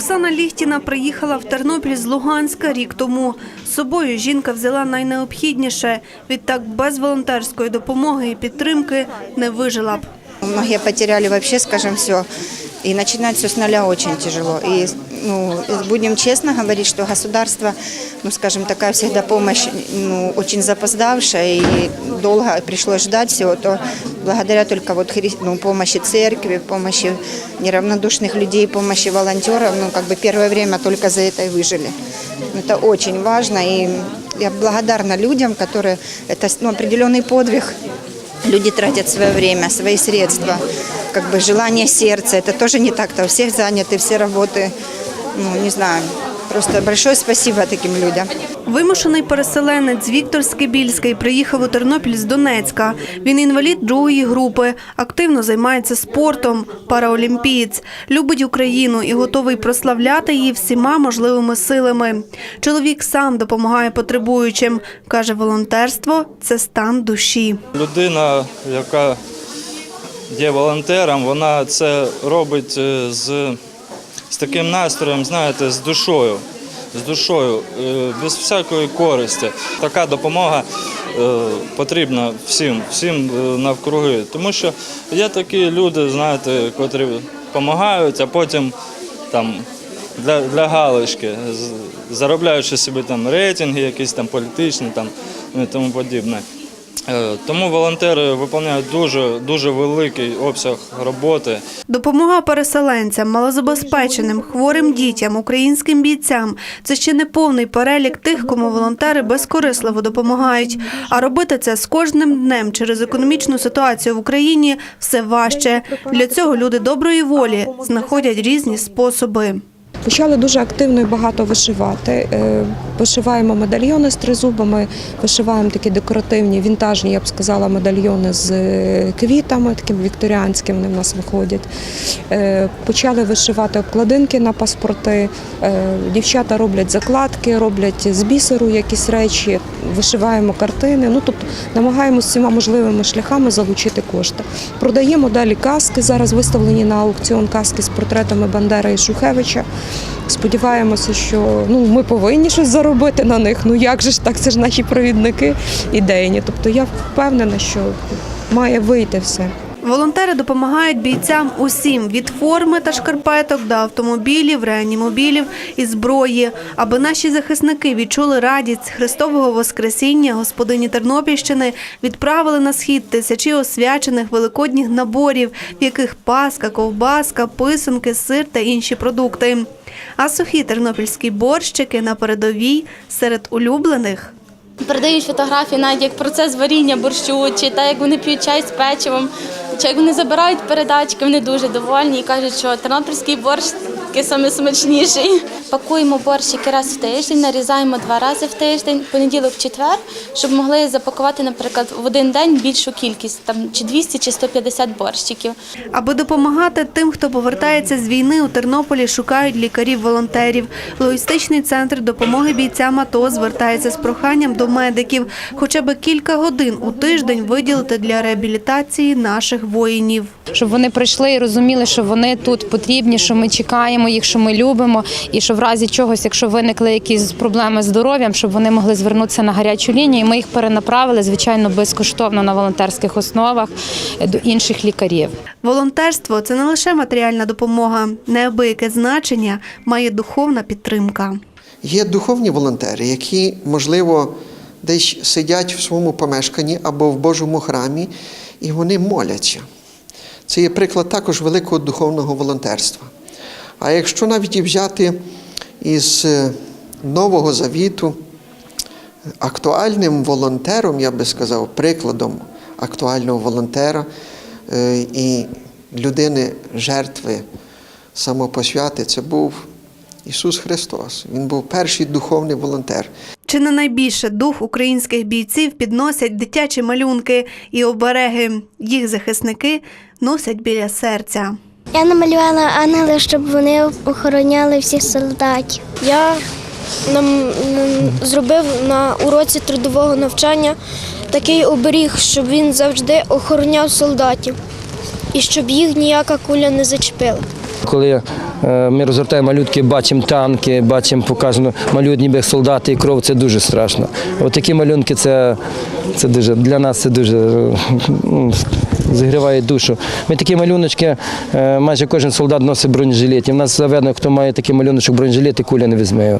Оксана Ліхтіна приїхала в Тернопіль з Луганська рік тому. З собою жінка взяла найнеобхідніше. Відтак без волонтерської допомоги і підтримки не вижила б. Многие потеряли вообще, скажем, все. И начинать все с нуля очень тяжело. И ну, будем честно говорить, что государство, ну, скажем, такая всегда помощь ну, очень запоздавшая и долго пришлось ждать всего, то благодаря только вот хри- ну, помощи церкви, помощи неравнодушных людей, помощи волонтеров, ну, как бы первое время только за это и выжили. Это очень важно, и я благодарна людям, которые, это ну, определенный подвиг, Люди тратят свое время, свои средства, как бы желание сердца. Это тоже не так-то. У всех заняты, все работы. Ну, не знаю. Просто большое спасибо таким людям. Вимушений переселенець Віктор Скибільський приїхав у Тернопіль з Донецька. Він інвалід другої групи, активно займається спортом, параолімпієць, любить Україну і готовий прославляти її всіма можливими силами. Чоловік сам допомагає потребуючим. Каже, волонтерство це стан душі. Людина, яка є волонтером, вона це робить е, з, з таким настроєм, знаєте, з душою. З душою, е, без всякої користі. Така допомога е, потрібна всім, всім е, навкруги. Тому що є такі люди, знаєте, котрі допомагають, а потім там для, для галочки, заробляючи собі там рейтинги, якісь там політичні там, ну, і тому подібне. Е, Тому волонтери виконують дуже, дуже великий обсяг роботи. Допомога переселенцям, малозабезпеченим, хворим дітям, українським бійцям це ще не повний перелік тих, кому волонтери безкорисливо допомагають. А робити це з кожним днем через економічну ситуацію в Україні все важче. Для цього люди доброї волі знаходять різні способи. Почали дуже активно і багато вишивати. Е, Вишиваємо медальйони з тризубами, вишиваємо такі декоративні, вінтажні, я б сказала, медальйони з е, квітами, такими вікторіанськими вони в нас виходять. Е, Почали вишивати обкладинки на паспорти. Дівчата роблять закладки, роблять з бісеру якісь речі, вишиваємо картини. Ну тобто намагаємося всіма можливими шляхами залучити кошти. Продаємо далі каски. Зараз виставлені на аукціон каски з портретами Бандери і Шухевича. Сподіваємося, що ну ми повинні щось заробити на них. Ну як же ж так? Це ж наші провідники ідейні. Тобто я впевнена, що має вийти все. Волонтери допомагають бійцям усім від форми та шкарпеток до автомобілів, реанімобілів і зброї, аби наші захисники відчули радість Христового Воскресіння. Господині Тернопільщини відправили на схід тисячі освячених великодніх наборів, в яких паска, ковбаска, писанки, сир та інші продукти. А сухі тернопільські борщики на передовій серед улюблених. Передають фотографії, навіть як процес варіння борщу, чи так, як вони п'ють чай з печивом, чи як вони забирають передачки, вони дуже довольні і кажуть, що тернопільський борщ такий саме смачніший. Пакуємо борщики раз в тиждень, нарізаємо два рази в тиждень, понеділок, четвер, щоб могли запакувати, наприклад, в один день більшу кількість, там чи 200, чи 150 борщиків. Аби допомагати тим, хто повертається з війни, у Тернополі шукають лікарів-волонтерів. Логістичний центр допомоги бійцям АТО звертається з проханням до медиків хоча б кілька годин у тиждень виділити для реабілітації наших воїнів. щоб вони прийшли і розуміли, що вони тут потрібні, що ми чекаємо їх, що ми любимо, і що в разі чогось, якщо виникли якісь проблеми з здоров'ям, щоб вони могли звернутися на гарячу лінію. І ми їх перенаправили, звичайно, безкоштовно на волонтерських основах до інших лікарів. Волонтерство це не лише матеріальна допомога, неабияке значення має духовна підтримка. Є духовні волонтери, які, можливо, десь сидять в своєму помешканні або в Божому храмі, і вони моляться. Це є приклад також великого духовного волонтерства. А якщо навіть і взяти із е, Нового Завіту, актуальним волонтером, я би сказав, прикладом актуального волонтера е, і людини жертви самопосвяти, це був Ісус Христос. Він був перший духовний волонтер. Чи не найбільше дух українських бійців підносять дитячі малюнки і обереги. Їх захисники носять біля серця. Я намалювала ангели, щоб вони охороняли всіх солдатів. Я нам, зробив на уроці трудового навчання такий оберіг, щоб він завжди охороняв солдатів і щоб їх ніяка куля не зачепила. Коли е, ми розгортаємо малютки, бачимо танки, бачимо показано малюють ніби солдати і кров, це дуже страшно. От такі малюнки це, це дуже для нас це дуже зігріває душу. Ми такі малюночки, е, майже кожен солдат носить бронежилет. І в нас заведено, хто має такий малюночок бронежилет, і куля не візьме.